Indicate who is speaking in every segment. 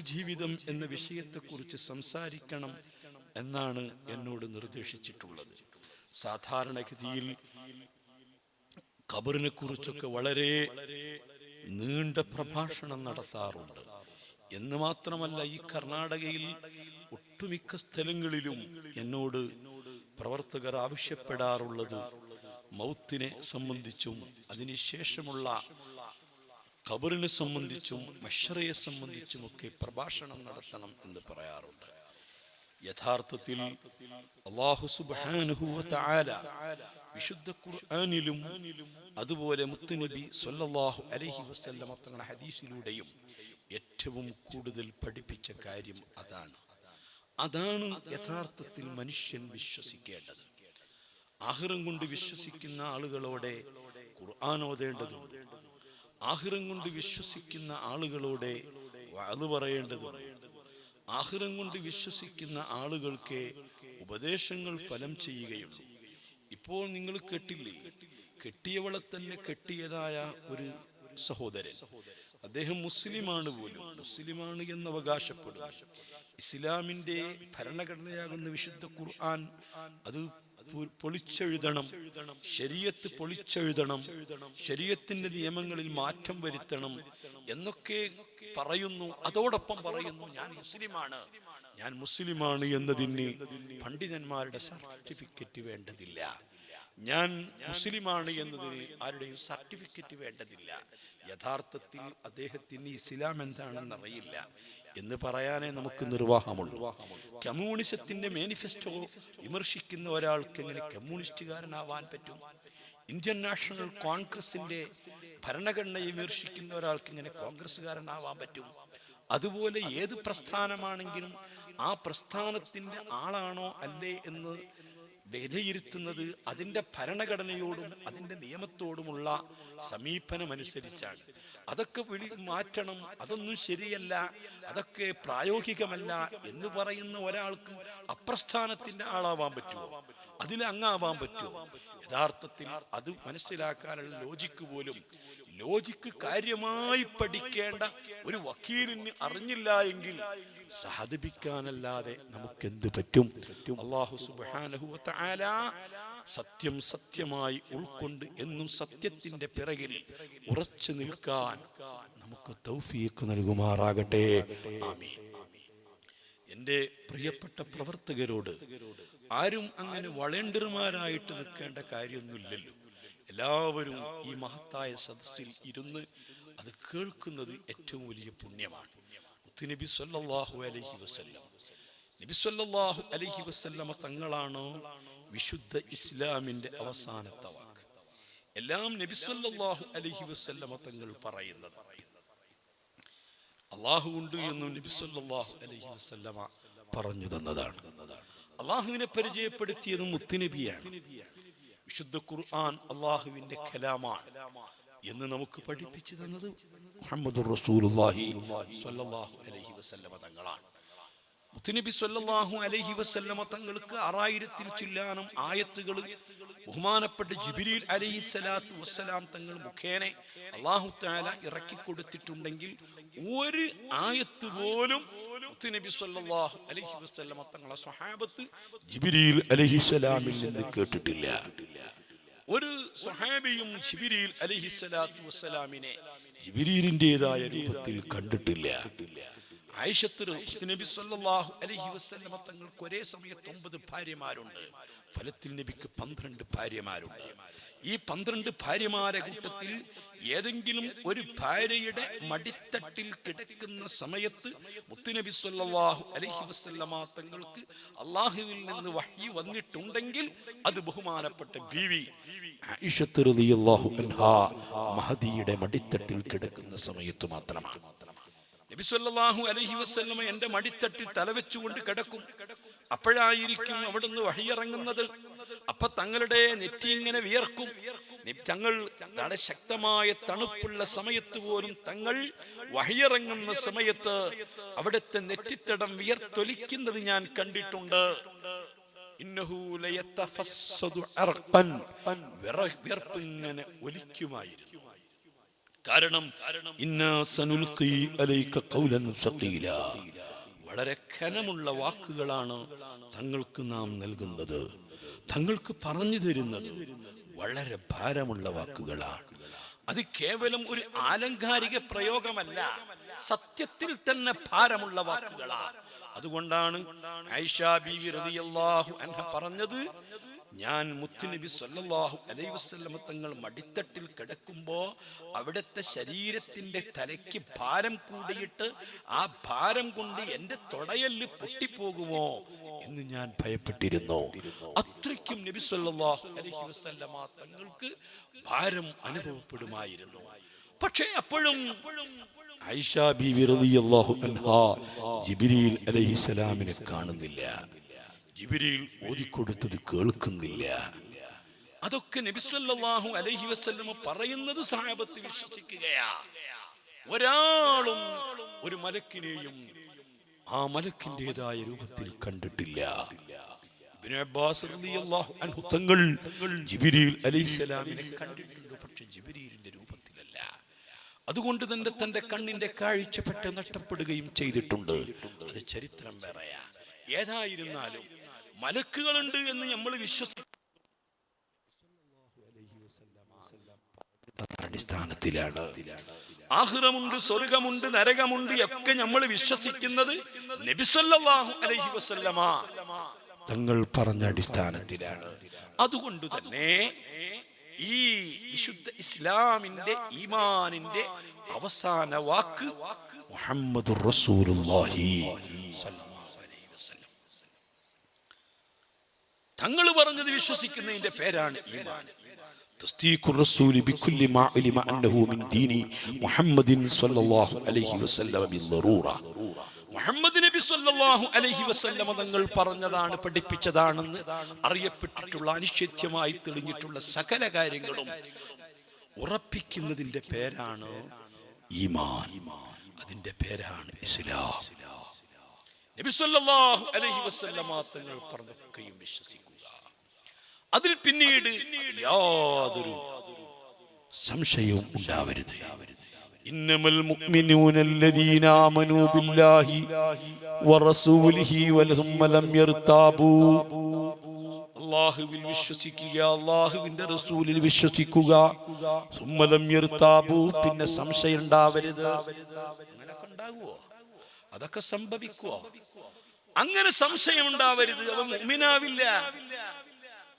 Speaker 1: ജീവിതം എന്ന വിഷയത്തെക്കുറിച്ച് സംസാരിക്കണം എന്നാണ് എന്നോട് നിർദ്ദേശിച്ചിട്ടുള്ളത്. സാധാരണഗതിയിൽ ഖബറിനെ കുറിച്ചൊക്കെ വളരെ നീണ്ട പ്രഭാഷണം നടത്താറുണ്ട്. എന്ന് മാത്രമല്ല ഈ കർണാടകയിൽ ഒട്ടുമിക്ക സ്ഥലങ്ങളിലും എന്നോട് പ്രവർത്തകർ ആവശ്യപ്പെടാറുള്ളത് മൗത്തിനെ സംബന്ധിച്ചും അതിനുശേഷമുള്ള ഖബറിനെ സംബന്ധിച്ചും മഷറയെ സംബന്ധിച്ചുമൊക്കെ പ്രഭാഷണം നടത്തണം എന്ന് പറയാറുണ്ട്. യഥാർത്ഥത്തിൽ അള്ളാഹു തആല വിശുദ്ധ ഖുർആനിലും അതുപോലെ മുത്തുനബി സല്ലല്ലാഹു അലൈഹി വസല്ലം തങ്ങളുടെ ഹദീസിലൂടെയും ഏറ്റവും കൂടുതൽ പഠിപ്പിച്ച കാര്യം അതാണ്. അതാണ് യഥാർത്ഥത്തിൽ മനുഷ്യൻ വിശ്വസിക്കേണ്ടത്. ആഹ്റം കൊണ്ട് വിശ്വസിക്കുന്ന ആളുകളോടെ ഖുർആൻ ഓതേണ്ടതുണ്ട്. ആഹിറം കൊണ്ട് വിശ്വസിക്കുന്ന ആളുകളോടെ അത് പറയേണ്ടതുണ്ട്. ആഹ്റം കൊണ്ട് വിശ്വസിക്കുന്ന ആളുകൾക്ക് ഉപദേശങ്ങൾ ഫലം ചെയ്യുകയുള്ളൂ. ഇപ്പോൾ നിങ്ങൾ കെട്ടില്ലേ? കെട്ടിയവളെ തന്നെ കെട്ടിയതായ ഒരു സഹോദരൻ. അദ്ദേഹം മുസ്ലിമാണ് പോലും. മുസ്ലിമാണ് എന്ന് അവകാശപ്പെടുന്നു. ഇസ്ലാമിന്റെ ഭരണഘടനയാകുന്ന വിശുദ്ധ ഖുർആൻ അത് പൊളിച്ചെഴുതണം. ശരീരത്ത് പൊളിച്ചെഴുതണം. ശരീരത്തിന്റെ നിയമങ്ങളിൽ മാറ്റം വരുത്തണം എന്നൊക്കെ പറയുന്നു. അതോടൊപ്പം പറയുന്നു ഞാൻ മുസ്ലിമാണ്. ഞാൻ മുസ്ലിമാണ് എന്നതിന് പണ്ഡിതന്മാരുടെ സർട്ടിഫിക്കറ്റ് വേണ്ടതില്ല. ഞാൻ മുസ്ലിമാണ് എന്നതിന് ആരുടെയും സർട്ടിഫിക്കറ്റ് വേണ്ടതില്ല. യഥാർത്ഥത്തിൽ അദ്ദേഹത്തിന് ഇസ്ലാം എന്താണെന്ന് അറിയില്ല എന്ന് പറയാനേ നമുക്ക് നിർവാഹമുള്ളൂ. കമ്മ്യൂണിസത്തിന്റെ മാനിഫെസ്റ്റോ വിമർശിക്കുന്ന ഒരാൾക്ക് എങ്ങനെ കമ്മ്യൂണിസ്റ്റുകാരനാവാൻ പറ്റും? ഇന്ത്യൻ നാഷണൽ കോൺഗ്രസിന്റെ ഭരണഘടനയെ വിമർശിക്കുന്ന ഒരാൾക്ക് ഇങ്ങനെ കോൺഗ്രസ്സുകാരനാവാൻ പറ്റും? അതുപോലെ ഏത് പ്രസ്ഥാനമാണെങ്കിലും ആ പ്രസ്ഥാനത്തിന്റെ ആളാണോ അല്ലേ എന്ന് വിലയിരുത്തുന്നത് അതിന്റെ ഭരണഘടനയോടും അതിന്റെ നിയമത്തോടുമുള്ള സമീപനമനുസരിച്ചാണ്. അതൊക്കെ വിളി മാറ്റണം അതൊന്നും ശരിയല്ല അതൊക്കെ പ്രായോഗികമല്ല എന്ന് പറയുന്ന ഒരാൾക്ക് അപ്രസ്ഥാനത്തിന്റെ ആളാവാൻ പറ്റുമോ? അതിൽ അങ്ങാവാൻ പറ്റുമോ? യഥാർത്ഥത്തിൽ അത് മനസ്സിലാക്കാനുള്ള ലോജിക്ക് പോലും ലോജിക്ക് കാര്യമായി പഠിക്കേണ്ട ഒരു വക്കീലിന് അറിഞ്ഞില്ല എങ്കിൽ സഹതിപ്പിക്കാനല്ലാതെ നമുക്ക് എന്ത് പറ്റും? അള്ളാഹു തആല സത്യം സത്യമായി ഉൾക്കൊണ്ട് എന്നും സത്യത്തിന്റെ പിറകിൽ ഉറച്ചു നിൽക്കാൻ നമുക്ക് തൗഫീക്ക് നൽകുമാറാകട്ടെ. ആമീൻ. എന്റെ പ്രിയപ്പെട്ട പ്രവർത്തകരോട് ആരും അങ്ങനെ വളണ്ടിയർമാരായിട്ട് നിൽക്കേണ്ട കാര്യമൊന്നുമില്ലല്ലോ. എല്ലാവരും ഈ മഹത്തായ സദസ്സിൽ ഇരുന്ന് അത് കേൾക്കുന്നത് ഏറ്റവും വലിയ പുണ്യമാണ്. മുത്തുനബി സല്ലല്ലാഹു അലൈഹി വസല്ലം. നബി സല്ലല്ലാഹു അലൈഹി വസല്ലമ തങ്ങളാണ് വിശുദ്ധ ഇസ്ലാമിന്റെ അവസാനത്തെ വാക്ക്. എല്ലാം നബി സല്ലല്ലാഹു അലൈഹി വസല്ലമ തങ്ങൾ പറയുന്നത്. അള്ളാഹു ഉണ്ട് എന്നും നബി സല്ലല്ലാഹു അലൈഹി വസല്ലമ പറഞ്ഞു തന്നതാണ്. അള്ളാഹുവിനെ പരിചയപ്പെടുത്തിയത് മുത്തുനബിയാണ്. വിശുദ്ധ ഖുർആൻ അള്ളാഹുവിന്റെ കലാമാണ്. എന്ന് നമുക്ക് പഠിപ്പിച്ചു തന്നത് മുഹമ്മദ് റസൂലുള്ളാഹി സ്വല്ലല്ലാഹു അലൈഹി വസല്ലമ തങ്ങളാണ്. മുത്തുനബി സ്വല്ലല്ലാഹു അലൈഹി വസല്ലമ തങ്ങൾക്ക് ആറായിരത്തിൽ ചില്ലാനം ആയത്തുകൾ ബഹുമാനപ്പെട്ട ജിബിരിൽ അലൈഹി സ്വലാത്തു വസ്സലാം തങ്ങൾ മുഖേന അള്ളാഹു താല ഇറക്കി കൊടുത്തിട്ടുണ്ടെങ്കിൽ ഒരു ആയത്ത് പോലും മുത്തുനബി സ്വല്ലല്ലാഹു അലൈഹി വസല്ലമ തങ്ങളെ സ്വഹാബത്ത് ജിബിരിൽ അലൈഹി സ്വലാമിൽ നിന്ന് കേട്ടിട്ടില്ല. ഒരു സ്വഹാബിയും ജിബിരിയിൽ അലൈഹി സ്വലാത്തു വസ്സലാമിനെ ജിബിരിലിന്റെതായ രൂപത്തിൽ കണ്ടിട്ടില്ല. നബി സല്ലല്ലാഹു അലൈഹി വസല്ലമ തങ്ങൾക്ക് ഒരേ സമയത്ത് ഒമ്പത് ഭാര്യമാരുണ്ട്. ഫലത്തിൽ നബിക്ക് പന്ത്രണ്ട് ഭാര്യമാരുണ്ട്. ഈ പന്ത്രണ്ട് ഭാര്യമാരെ കൂട്ടത്തിൽ ഏതെങ്കിലും ഒരു ഭാര്യയുടെ മടിത്തട്ടിൽ കിടക്കുന്ന സമയത്ത് മുത്തുനബി സല്ലാഹു അലഹി വസല്ലമ തങ്ങൾക്ക് അള്ളാഹുവിൽ നിന്ന് വഹി വന്നിട്ടുണ്ടെങ്കിൽ അത് ബഹുമാനപ്പെട്ട ബീവി മഹദിയുടെ മടിത്തട്ടിൽ കിടക്കുന്ന സമയത്ത് മാത്രമാണ്. നബി അലൈഹി വസല്ലമ എന്റെ മടിത്തട്ടിൽ തലവെച്ചുകൊണ്ട് കിടക്കും. അപ്പോഴായിരിക്കും അവിടുന്ന് വഴിയിറങ്ങുന്നത് അപ്പൊ തങ്ങളുടെ നെറ്റി ഇങ്ങനെ വിയർക്കും. തങ്ങൾ വളരെ ശക്തമായ തണുപ്പുള്ള സമയത്ത് പോലും തങ്ങൾ വഴിയിറങ്ങുന്ന സമയത്ത് അവിടുത്തെ നെറ്റിത്തടം വിയർത്തൊലിക്കുന്നത് ഞാൻ കണ്ടിട്ടുണ്ട്. ഇന്നഹു ലയതഫസ്സദു അർഖൻ. വിയർപ്പ് ഇങ്ങനെ ഒലിക്കുമായിരുന്നു. കാരണം വളരെ ഖനമുള്ള വാക്കുകളാണ് തങ്ങൾക്ക് നാം നൽകുന്നത്. തങ്ങൾക്ക് പറഞ്ഞു തരുന്നത് വളരെ ഭാരമുള്ള വാക്കുകളാണ്. അത് കേവലം ഒരു ആലങ്കാരിക പ്രയോഗമല്ല സത്യത്തിൽ തന്നെ ഭാരമുള്ള വാക്കുകളാണ്. അതുകൊണ്ടാണ് ഐഷ ബീവി റളിയല്ലാഹു അൻഹ പറഞ്ഞത് ഞാൻ മുത്തുനബി സല്ലാഹു അലൈഹി വസല്ലമ തങ്ങൾ മടിത്തട്ടിൽ കിടക്കുമ്പോൾ അവിടുത്തെ ശരീരത്തിന്റെ തലയ്ക്ക് ഭാരം കൂടിയിട്ട് ആ ഭാരം കൊണ്ട് എന്റെ തൊടയൽ പൊട്ടിപ്പോകുമോ എന്ന് ഞാൻ ഭയപ്പെട്ടിരുന്നു. അത്രയ്ക്കും നബി സല്ലാഹു അലഹി വസല്ലമ തങ്ങൾക്ക് ഭാരം അനുഭവപ്പെടുമായിരുന്നു. പക്ഷേ അപ്പോഴും ഐഷ ബി റളിയല്ലാഹു അൻഹാ ജിബ്രീൽ അലൈഹിസ്സലാമിനെ കാണുന്നില്ല. ജിബ്രീൽ ഓതിക്കൊടുത്തത് കേൾക്കുന്നില്ല. അതൊക്കെ നബിസ്വല്ലാഹു അലഹി വസല്ലമ പറയുന്നത് സാഹബത്ത് വിശ്വസിക്കുകയാ. ഒരാളും ഒരു മലക്കിനെയും ആ മലക്കിന്റെതായ രൂപത്തിൽ കണ്ടിട്ടില്ല. തങ്ങൾ കണ്ടിട്ടുണ്ട് പക്ഷെ രൂപത്തിലല്ല. അതുകൊണ്ട് തന്നെ തന്റെ കണ്ണിന്റെ കാഴ്ച പെട്ട് നഷ്ടപ്പെടുകയും ചെയ്തിട്ടുണ്ട്. അത് ചരിത്രം വേറെയാ. ഏതായിരുന്നാലും മലക്കുകളുണ്ട് എന്ന് നമ്മൾ വിശ്വസിക്കുന്നു. അടിസ്ഥാനത്തിലാണ്. ആഹ്റമുണ്ട് സ്വർഗമുണ്ട് നരകമുണ്ട് ഒക്കെ നമ്മൾ വിശ്വസിക്കുന്നത് നബിസല്ലാഹു അലൈഹി വസല്ലമ. തങ്ങൾ പറഞ്ഞ അടിസ്ഥാനത്തിലാണ്. അതുകൊണ്ട് തന്നെ ഈ വിശുദ്ധ ഇസ്ലാമിന്റെ ഈമാനിന്റെ അവസാന വാക്ക് മുഹമ്മദ് റസൂലുള്ളാഹി സ്വല്ലല്ലാഹു അലൈഹി വസല്ലം തങ്ങൾ പറഞ്ഞത് വിശ്വസിക്കുന്നതിന്റെ പേരാണ് ഈമാൻ تصديق الرسول بكل ما علم أنه من دين محمد صلى الله عليه وسلم بالضرورة മുഹമ്മദ് നബി സല്ലല്ലാഹു അലൈഹി വസല്ലമ തങ്ങൾ പറഞ്ഞതാണ് പഠിപ്പിച്ചതാണെന്ന് അറിയപ്പെട്ടിട്ടുള്ള അനിശ്ചിത്യമായി തെളിഞ്ഞിട്ടുള്ള സകല കാര്യങ്ങളും ഉറപ്പിക്കുന്നതിന്റെ പേരാണ് ഈമാൻ അതിന്റെ പേരാണ് ഇസ്ലാം നബി സല്ലല്ലാഹു അലൈഹി വസല്ലമ തങ്ങൾ പറഞ്ഞൊക്കെയും വിശ്വസിക്കുക അതിൽ പിന്നീട് യാതൊരു സംശയവും ഉണ്ടാവരുത് ഇന്നമൽ മുഅ്മിനൂന الذين آمنوا بالله ورسوله ولهم لم يرتابوا അള്ളാഹുവിൽ വിശ്വസിക്കുക അള്ളാഹുവിന്റെ റസൂലിൽ വിശ്വസിക്കുക സുമ്മലം യർത്താബു പിന്നെ സംശയം ഉണ്ടാവരുത് അങ്ങനൊക്കെ ഉണ്ടാകുവോ അതൊക്കെ സംഭവിക്കുവോ അങ്ങനെ സംശയം ഉണ്ടാവരുത് അവൻ മുഅ്മിനാവില്ല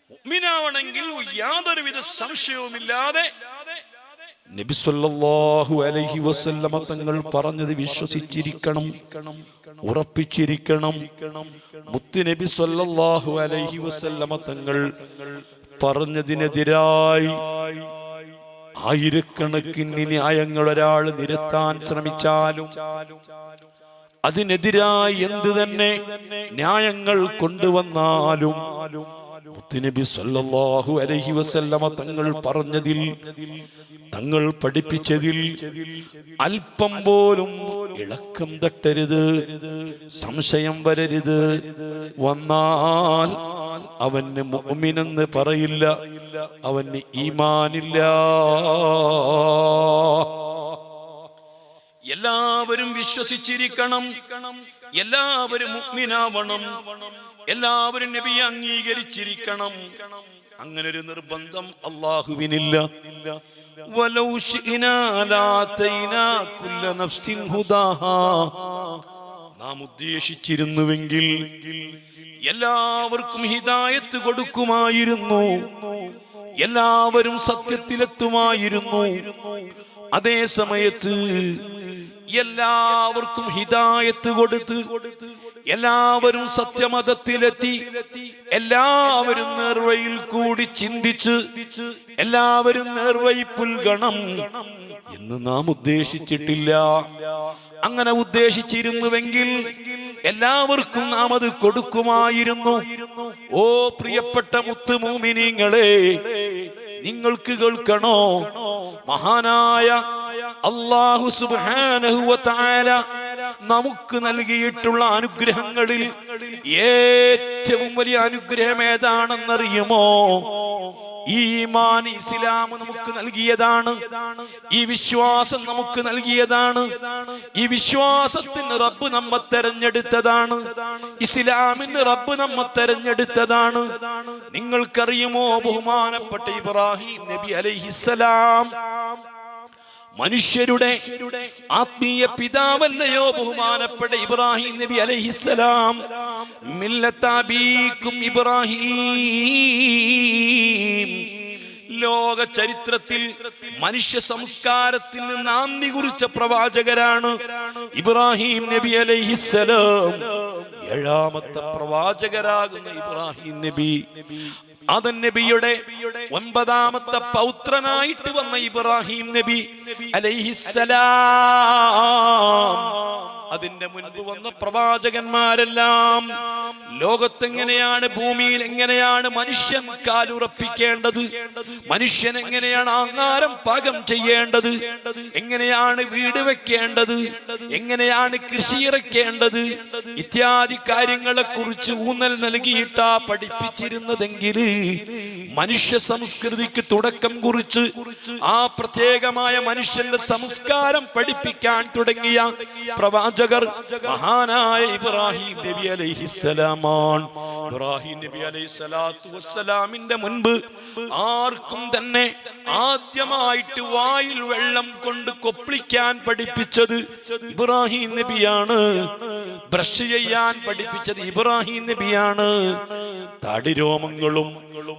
Speaker 1: മുഅ്മിനാവണമെങ്കിൽ യാതൊരുവിധ സംശയവുമില്ലാതെ നബി സല്ലല്ലാഹു അലൈഹി വസല്ലമ തങ്ങൾ പറഞ്ഞത് വിശ്വസിച്ചിരിക്കണം ഉറപ്പിച്ചിരിക്കണം. മുത്തു നബി സല്ലല്ലാഹു അലൈഹി വസല്ലമ തങ്ങൾ പറഞ്ഞതിനെതിരായി ആയിരക്കണക്കിന് ന്യായങ്ങൾ ഒരാൾ നിരത്താൻ ശ്രമിച്ചാലും അതിനെതിരായി എന്ത് തന്നെ ന്യായങ്ങൾ കൊണ്ടുവന്നാലും സല്ലല്ലാഹു അലൈഹി വസല്ലമ തങ്ങൾ പറഞ്ഞതിൽ തങ്ങൾ പഠിപ്പിച്ചതിൽ അല്പം പോലും ഇളക്കം തട്ടരുത് സംശയം വരരുത്. വന്നാൽ അവന് മുഅ്മിനെന്ന് പറയില്ല അവന് ഈമാനില്ല. എല്ലാവരും വിശ്വസിച്ചിരിക്കണം എല്ലാവരും മുഗ്മിനാവണം എല്ലാവരും നബിയെ അംഗീകരിച്ചിരിക്കണം. അങ്ങനെ ഒരു നിർബന്ധം അള്ളാഹുവിനില്ല. നാം ഉദ്ദേശിച്ചിരുന്നുവെങ്കിൽ എല്ലാവർക്കും ഹിതായത്ത് കൊടുക്കുമായിരുന്നു. എല്ലാവരും സത്യത്തിലെത്തുമായിരുന്നു. അതേ സമയത്ത് എല്ലാവർക്കും ഹിതായത്ത് കൊടുത്ത് കൊടുത്ത് എല്ലാവരും സത്യമതത്തിലെത്തി. എല്ലാവരും നേർവയിൽ കൂടി ചിന്തിച്ച് എല്ലാവരും നേർവഴി പുൽഗണം എന്ന് നാം ഉദ്ദേശിച്ചിട്ടില്ല. അങ്ങനെ ഉദ്ദേശിച്ചിരുന്നുവെങ്കിൽ എല്ലാവർക്കും നാം അത് കൊടുക്കുമായിരുന്നു. ഓ പ്രിയപ്പെട്ട മുത്തുമൂമിനിങ്ങളെ നിങ്ങൾക്ക് കേൾക്കണോ? മഹാനായ അള്ളാഹു സുബാനഹുവ താര നമുക്ക് നൽകിയിട്ടുള്ള അനുഗ്രഹങ്ങളിൽ ഏറ്റവും വലിയ അനുഗ്രഹം ഏതാണെന്നറിയുമോ? ഈമാൻ ഇസ്ലാം നമുക്ക് നൽകിയതാണ്. ഈ വിശ്വാസം നമുക്ക് നൽകിയതാണ്. ഈ വിശ്വാസത്തിന് റബ്ബ് നമ്മെ തെരഞ്ഞെടുത്തതാണ്. ഇസ്ലാമിന് റബ്ബ് നമ്മെ തെരഞ്ഞെടുത്തതാണ്. നിങ്ങൾക്കറിയുമോ ബഹുമാനപ്പെട്ട ഇബ്രാഹിം നബി അലൈഹിസ്സലാം? മനുഷ്യരുടെ ആത്മീയ പിതാവല്ലയോ ബഹുമാനപ്പെട്ട ഇബ്രാഹിം നബി അലൈഹിസ്സലാം. മില്ലത്താബീക്കും ഇബ്രാഹിം. ലോക ചരിത്രത്തിൽ മനുഷ്യ സംസ്കാരത്തിൽ നിന്ന് ആന്തി കുറിച്ച പ്രവാചകരാണ് ഇബ്രാഹിം നബി അലൈഹിസ്സലാം. ഏഴാമത്തെ പ്രവാചകരാകുന്ന ഇബ്രാഹിം നബി. അതൻ നബിയുടെ ഒൻപതാമത്തെ പൗത്രനായിട്ട് വന്ന ഇബ്രാഹിം നബി അലൈഹിസ്സലാം. അതിന്റെ മുൻപ് വന്ന പ്രവാചകന്മാരെല്ലാം ലോകത്തെങ്ങനെയാണ് ഭൂമിയിൽ എങ്ങനെയാണ് മനുഷ്യൻ കാലുറപ്പിക്കേണ്ടത്? മനുഷ്യൻ എങ്ങനെയാണ് ആഹാരം പാകം ചെയ്യേണ്ടത്? എങ്ങനെയാണ് വീട് വെക്കേണ്ടത്? എങ്ങനെയാണ് കൃഷി ഇറക്കേണ്ടത്? ഇത്യാദി കാര്യങ്ങളെ കുറിച്ച് ഊന്നൽ നൽകിയിട്ടാ പഠിപ്പിച്ചിരുന്നതെങ്കിൽ മനുഷ്യ സംസ്കൃതിക്ക് തുടക്കം കുറിച്ച് ആ പ്രത്യേകമായ മനുഷ്യന്റെ സംസ്കാരം പഠിപ്പിക്കാൻ തുടങ്ങിയ പ്രവാചകർ മഹാനായ ഇബ്രാഹിം നബി അലൈഹിസ്സലാമാണ് ഇബ്രാഹിം നബി അലൈഹി മുൻപ് ആർക്കും തന്നെ ആദ്യമായിട്ട് വായിൽ വെള്ളം കൊണ്ട് കൊപ്പിളിക്കാൻ പഠിപ്പിച്ചത് ഇബ്രാഹിം നബിയാണ്. ബ്രഷ് ചെയ്യാൻ പഠിപ്പിച്ചത് ഇബ്രാഹിം നബിയാണ്. താടിരോമങ്ങളും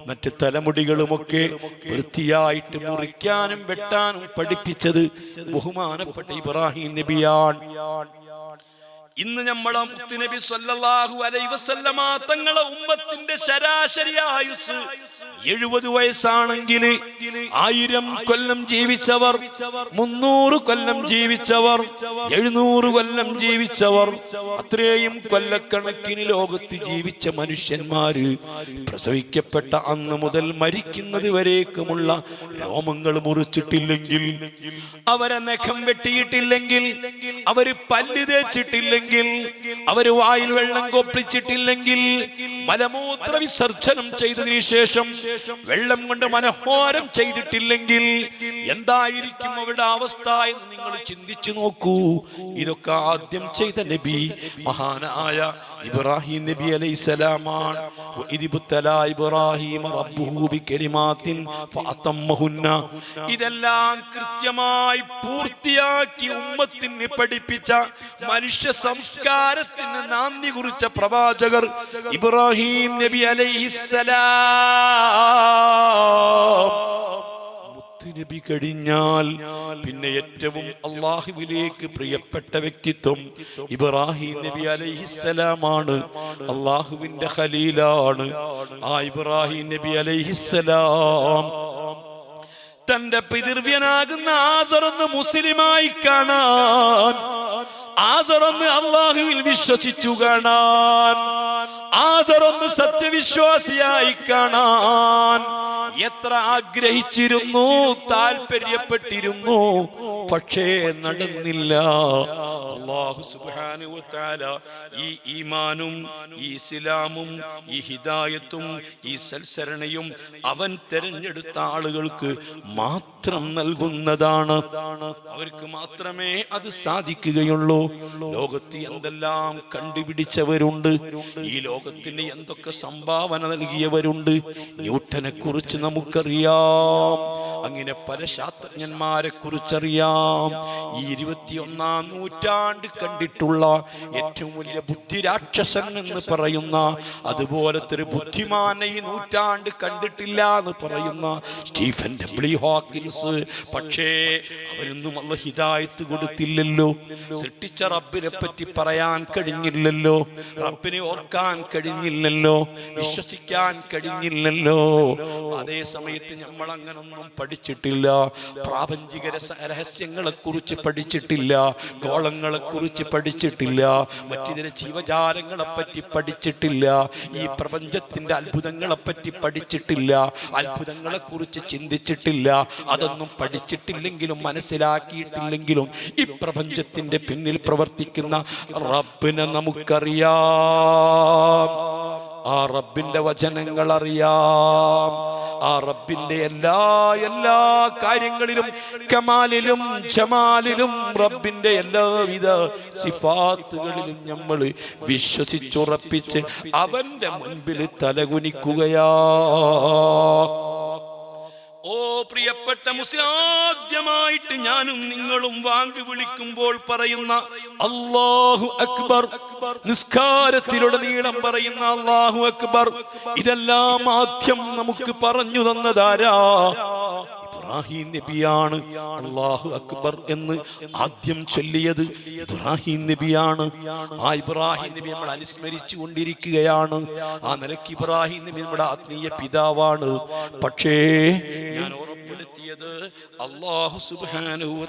Speaker 1: മറ്റ് തലമുടികളുമൊക്കെ വൃത്തിയായിട്ട് മുറിക്കാനും വെട്ടാനും പഠിപ്പിച്ചത് ബഹുമാനപ്പെട്ട ഇബ്രാഹിം നബിയാണ്. ഇന്ന് നമ്മളെ മുത്തുനബി സല്ലല്ലാഹു അലൈഹി വസല്ലമ തങ്ങളെ ഉമ്മത്തിന്റെ ശരാശരി ആയുസ് എഴുപത് വയസ്സാണെങ്കിൽ ആയിരം കൊല്ലം ജീവിച്ചവർ മുന്നൂറ് കൊല്ലം ജീവിച്ചവർ എഴുന്നൂറ് കൊല്ലം ജീവിച്ചവർ അത്രയും കൊല്ലക്കണക്കിന് ലോകത്ത് ജീവിച്ച മനുഷ്യന്മാര് പ്രസവിക്കപ്പെട്ട അന്ന് മുതൽ മരിക്കുന്നത് വരേക്കുമുള്ള രോമങ്ങൾ മുറിച്ചിട്ടില്ലെങ്കിൽ അവരെ നഖം വെട്ടിയിട്ടില്ലെങ്കിൽ അവർ പല്ല് തേച്ചിട്ടില്ലെങ്കിൽ അവർ വായിൽ വെള്ളം കൊപ്പിച്ചിട്ടില്ലെങ്കിൽ മലമൂത്ര വിസർജനം ചെയ്തതിനു ശേഷം വെള്ളം കൊണ്ട് മനോഹരം ചെയ്തിട്ടില്ലെങ്കിൽ എന്തായിരിക്കും അവരുടെ അവസ്ഥ എന്ന് നിങ്ങൾ ചിന്തിച്ചു നോക്കൂ. ഇതൊക്കെ ആദ്യം ചെയ്ത നബി മഹാനായ ഇബ്രാഹിം നബി അലൈഹിസ്സലാമാണ് ഇതിബ്തലാ ഇബ്രാഹിം റബ്ബുഹു ബികലിമാത്തിൻ ഫഅതമ്മഹുന്ന ഇതെല്ലാം കൃത്യമായി പൂർത്തിയാക്കി ഉമ്മത്തിന് പഠിപ്പിച്ച മനുഷ്യ സംസ്കാരത്തിന് നാന്ദി കുറിച്ച പ്രവാചകർ ഇബ്രാഹിം നബി അലൈഹിസ്സലാം മുത്തുനബി കഴിഞ്ഞാൽ പിന്നെ ഏറ്റവും അള്ളാഹുവിലേക്ക് പ്രിയപ്പെട്ട വ്യക്തിത്വം ഇബ്രാഹിം നബി അലൈഹിസ്സലാമാണ്. അള്ളാഹുവിന്റെ ഖലീലാണ്. ആ ഇബ്രാഹിം നബി അലൈഹിസ്സലാം തന്റെ പിതൃവ്യനാകുന്ന ആസറന്ന് മുസ്ലിമായി കാണാൻ ആസറന്ന് അള്ളാഹുവിൽ വിശ്വസിച്ചു കാണാൻ ആസറന്ന് സത്യവിശ്വാസിയായി കാണാൻ എത്ര ആഗ്രഹിച്ചിരുന്നു താല്പര്യപ്പെട്ടിരുന്നു പക്ഷേ നടന്നില്ല. അള്ളാഹു തആല ഈ ഈമാനും ഈ ഇസ്ലാമും ഈ ഹിദായത്തും ഈ സൽസരണയും അവൻ തിരഞ്ഞെടുത്ത ആളുകൾക്ക് മാത്രം നൽകുന്നതാണ്. അവർക്ക് മാത്രമേ അത് സാധിക്കുകയുള്ളൂ. ലോകത്ത് എന്തെല്ലാം കണ്ടുപിടിച്ചവരുണ്ട്. ഈ ലോകത്തിന് എന്തൊക്കെ സംഭാവന നൽകിയവരുണ്ട്. ന്യൂട്ടനെ കുറിച്ച് നമുക്കറിയാം. അങ്ങനെ പല ശാസ്ത്രജ്ഞന്മാരെ കുറിച്ചറിയാം. ഈ ഇരുപത്തിയൊന്നാം നൂറ്റാണ്ട് കണ്ടിട്ടുള്ള ഏറ്റവും വലിയ ബുദ്ധിരാക്ഷസൻ എന്ന് പറയുന്ന അതുപോലത്തെ ഒരു ബുദ്ധിമാനെ ഈ നൂറ്റാണ്ട് കണ്ടിട്ടില്ല എന്ന് പറയുന്ന സ്റ്റീഫൻ ഡബ്ല്യു ഹോക്കിൻസ് പക്ഷേ അവരൊന്നും അല്ല ഹിതായത്ത് കൊടുത്തില്ലല്ലോ. സൃഷ്ടിച്ച റബ്ബിനെ പറ്റി പറയാൻ കഴിഞ്ഞില്ലല്ലോ. റബ്ബിനെ ഓർക്കാൻ കഴിഞ്ഞില്ലല്ലോ. വിശ്വസിക്കാൻ കഴിഞ്ഞില്ലല്ലോ. അതേ സമയത്ത് നമ്മൾ അങ്ങനൊന്നും പഠിച്ചിട്ടില്ല. പ്രാപഞ്ചിക രഹസ്യങ്ങളെ കുറിച്ച് പഠിച്ചിട്ടില്ല. ഗോളങ്ങളെ കുറിച്ച് പഠിച്ചിട്ടില്ല. മറ്റിതര ജീവജാലങ്ങളെ പറ്റി പഠിച്ചിട്ടില്ല. ഈ പ്രപഞ്ചത്തിന്റെ അത്ഭുതങ്ങളെ പറ്റി പഠിച്ചിട്ടില്ല. അത്ഭുതങ്ങളെ കുറിച്ച് ചിന്തിച്ചിട്ടില്ല. അതൊന്നും പഠിച്ചിട്ടില്ലെങ്കിലും മനസ്സിലാക്കിയിട്ടില്ലെങ്കിലും ഈ പ്രപഞ്ചത്തിന്റെ പിന്നിൽ പ്രവർത്തിക്കുന്ന റബ്ബിനെ നമുക്കറിയാം. ആ റബ്ബിന്റെ വചനങ്ങൾ അറിയാം ആ റബ്ബിന്റെ എല്ലാ എല്ലാ കാര്യങ്ങളിലും കമാലിലും ജമാലിലും റബ്ബിന്റെ എല്ലാവിധ സിഫാത്തുകളിലും നമ്മൾ വിശ്വസിച്ചുറപ്പിച്ച് അവന്റെ മുൻപിൽ തലകുനിക്കുകയാ. ഓ പ്രിയപ്പെട്ട മുസ്ലിം ആദ്യമായിട്ട് ഞാനും നിങ്ങളും വാങ്ക് വിളിക്കുമ്പോൾ പറയുന്ന അള്ളാഹു അക്ബർ നിസ്കാരത്തിലൂടെ നീളം പറയുന്ന അള്ളാഹു അക്ബർ. ഇതെല്ലാം ആദ്യം നമുക്ക് പറഞ്ഞു തന്നതാരാ? ഇബ്രാഹിം നബിയാണ്. അള്ളാഹു അക്ബർ എന്ന് ആദ്യം ചൊല്ലിയത് ഇബ്രാഹിം നബിയാണ്. ആ ഇബ്രാഹിം നബി നമ്മൾ അനുസ്മരിച്ചു കൊണ്ടിരിക്കുകയാണ് ആ നിലയ്ക്ക് ഇബ്രാഹിം നബി നമ്മുടെ ആത്മീയ പിതാവാണ്. പക്ഷേ ഞാൻ ഓർമ്മപ്പെടുത്തിയത് അള്ളാഹു വ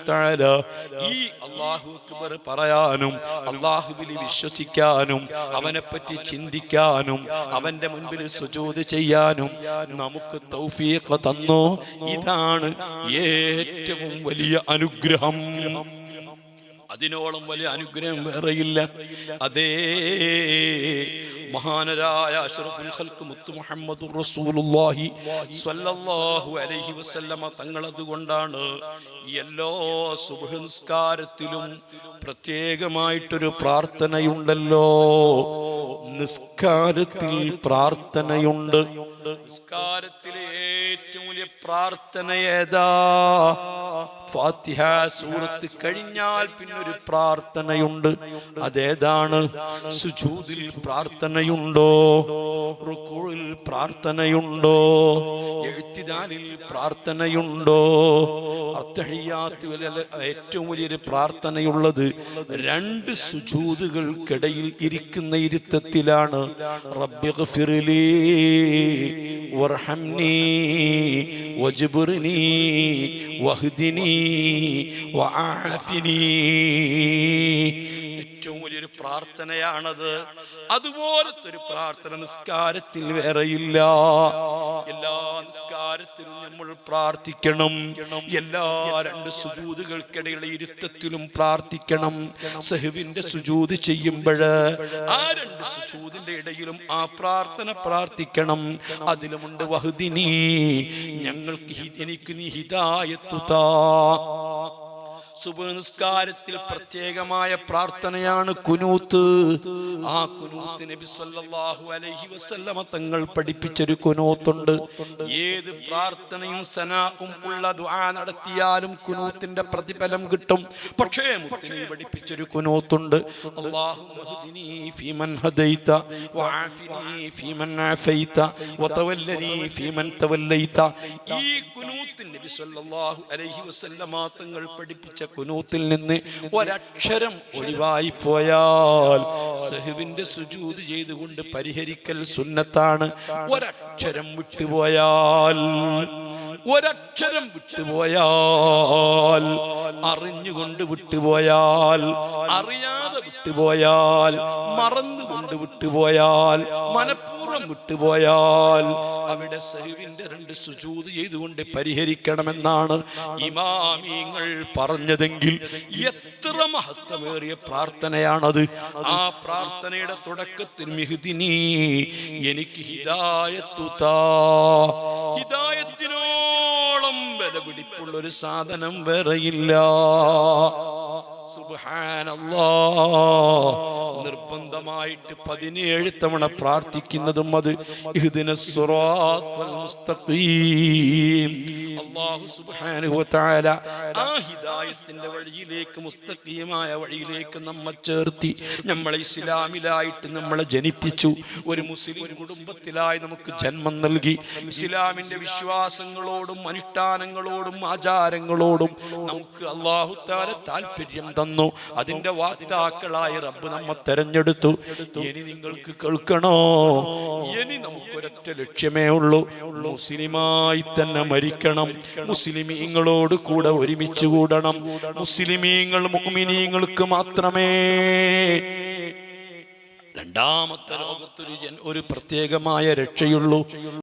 Speaker 1: ഈ അള്ളാഹു അക്ബർ പറയാനും അള്ളാഹുബിൽ വിശ്വസിക്കാനും അവനെപ്പറ്റി പറ്റി ചിന്തിക്കാനും അവന്റെ മുൻപിൽ സുജൂദ് ചെയ്യാനും നമുക്ക് തൗഫീഖ് തന്നു. ഇതാണ് ഏറ്റവും വലിയ അനുഗ്രഹം. അതിനോളം വലിയ അനുഗ്രഹം വേറെയില്ല. അതേ മഹാനരായ റസൂലുള്ളാഹി സ്വല്ലല്ലാഹു അലൈഹി വസല്ലമ തങ്ങൾ അതുകൊണ്ടാണ് എല്ലാ സുബ്ഹ് പ്രത്യേകമായിട്ടൊരു പ്രാർത്ഥനയുണ്ടല്ലോ. നിസ്കാരത്തിൽ പ്രാർത്ഥനയുണ്ട്. നിസ്കാരത്തിലെ ഏറ്റവും വലിയ പ്രാർത്ഥന ഏതാ? ഫാത്തിഹ സൂറത്ത് കഴിഞ്ഞാൽ പിന്നൊരു പ്രാർത്ഥനയുണ്ട്. അതേതാണ്? സുജൂദിൽ പ്രാർത്ഥനയുണ്ടോ? റുക്കൂഴിൽ പ്രാർത്ഥനയുണ്ടോ? എഴുത്തിദാനിൽ പ്രാർത്ഥനയുണ്ടോ? അത്തഹിയാത്തുകളിൽ ഏറ്റവും വലിയൊരു പ്രാർത്ഥനയുള്ളത് രണ്ട് സുജൂതുകൾക്കിടയിൽ ഇരിക്കുന്ന ഇരുത്തത്തിലാണ്. റബ്ബിഗ്ഫിർലി വർഹംനി വജ്ബുർനി വഹ്ദിനി വആഫിനി ഏറ്റവും വലിയൊരു പ്രാർത്ഥനയാണത്. അതുപോലത്തെ ഒരു പ്രാർത്ഥന നിസ്കാരത്തിൽ വേറെയില്ല. എല്ലാ നിസ്കാരത്തിലും നമ്മൾ പ്രാർത്ഥിക്കണം. എല്ലാ രണ്ട് സുജൂതുകൾക്കിടയിലെ ഇരുത്തത്തിലും പ്രാർത്ഥിക്കണം. സഹുവിന്റെ സുജൂത് ചെയ്യുമ്പോൾ ആ രണ്ട് സുജൂതിന്റെ ഇടയിലും ആ പ്രാർത്ഥന പ്രാർത്ഥിക്കണം. അതിലുമുണ്ട് വഹുദിനി ഞങ്ങൾക്ക് എനിക്ക് നീ ഹിദായത്തു താ സുബഹ് നിസ്കാരത്തിൽ പ്രത്യേകമായ പ്രാർത്ഥനയാണ് കുനൂത്ത്. ആ കുനൂത്ത് നബി സല്ലല്ലാഹു അലൈഹി വസല്ലമ തങ്ങൾ പഠിപ്പിച്ചൊരു കുനൂത്തുണ്ട്. ഏത് പ്രാർത്ഥനയും സനാക്കും ഉള്ള ദുആ നടത്തിയാലും കുനൂത്തിന്റെ പ്രതിഫലം കിട്ടും. പക്ഷേ മുത്തിനെ പഠിപ്പിച്ചൊരു കുനൂത്തുണ്ട്. അല്ലാഹുമ്മ ഹ്ദിനി ഫീമൻ ഹദൈത വആഫിനി ഫീമൻ ആഫൈത വതവല്ലനി ഫീമൻ തവല്ലൈത. ഈ കുനൂത്ത് നബി സല്ലല്ലാഹു അലൈഹി വസല്ലമ തങ്ങൾ പഠിപ്പിച്ച കുനൂത്തിൽ നിന്ന് ഒരക്ഷരം ഒഴിവായി പോയാൽ സഹുവിന്റെ സുജൂത് ചെയ്തുകൊണ്ട് പരിഹരിക്കൽ സുന്നത്താണ്. ഒരക്ഷരം വിട്ടുപോയാൽ ഒരക്ഷരം വിട്ടുപോയാൽ അറിഞ്ഞുകൊണ്ട് വിട്ടുപോയാൽ അറിയാതെ വിട്ടുപോയാൽ മറന്നുകൊണ്ട് വിട്ടുപോയാൽ മനഃപൂർവം വിട്ടുപോയാൽ അവിടെ സഹിവിന്റെ രണ്ട് സുജൂത് ചെയ്തുകൊണ്ട് പരിഹരിക്കണമെന്നാണ് ഇമാമിങ്ങൾ പറഞ്ഞതെങ്കിൽ എത്ര മഹത്വമേറിയ പ്രാർത്ഥനയാണത്. ആ പ്രാർത്ഥനയുടെ തുടക്കത്തിൽ മിഹുദിനി എനിക്ക് ഹിദായത്തു താ ഹിദായത്തിനോളം വില പിടിപ്പുള്ള ഒരു സാധനം വേറെയില്ല. നിർബന്ധമായിട്ട് പതിനേഴ് തവണ പ്രാർത്ഥിക്കുന്നതും അത് ഹിദായത്തിന്റെ വഴിയിലേക്ക് മുസ്തഖീമായ വഴിയിലേക്ക് നമ്മെ ചേർത്തി നമ്മളെ ഇസ്ലാമിലായിട്ട് നമ്മളെ ജനിപ്പിച്ചു. ഒരു മുസ്ലിം കുടുംബത്തിലായി നമുക്ക് ജന്മം നൽകി. ഇസ്ലാമിന്റെ വിശ്വാസങ്ങളോടും അനുഷ്ഠാനങ്ങളോടും ആചാരങ്ങളോടും നമുക്ക് അള്ളാഹു താല താല്പര്യം തന്നു. അതിന്റെ വാക്താക്കളായി റബ്ബ് നമ്മെ തെരഞ്ഞെടുത്തു. ഇനി നിങ്ങൾക്ക് കേൾക്കണോ? ഇനി നമുക്കൊരൊറ്റ ലക്ഷ്യമേ ഉള്ളൂ. മുസ്ലിമായി തന്നെ മരിക്കണം. മുസ്ലിമീങ്ങളോട് കൂടെ ഒരുമിച്ച് കൂടണം. മുസ്ലിമീങ്ങൾ മുഗ്മിനീങ്ങൾക്ക് മാത്രമേ രണ്ടാമത്തെ ലോകത്തൊരു ഒരു പ്രത്യേകമായ രക്ഷയുള്ളൂ.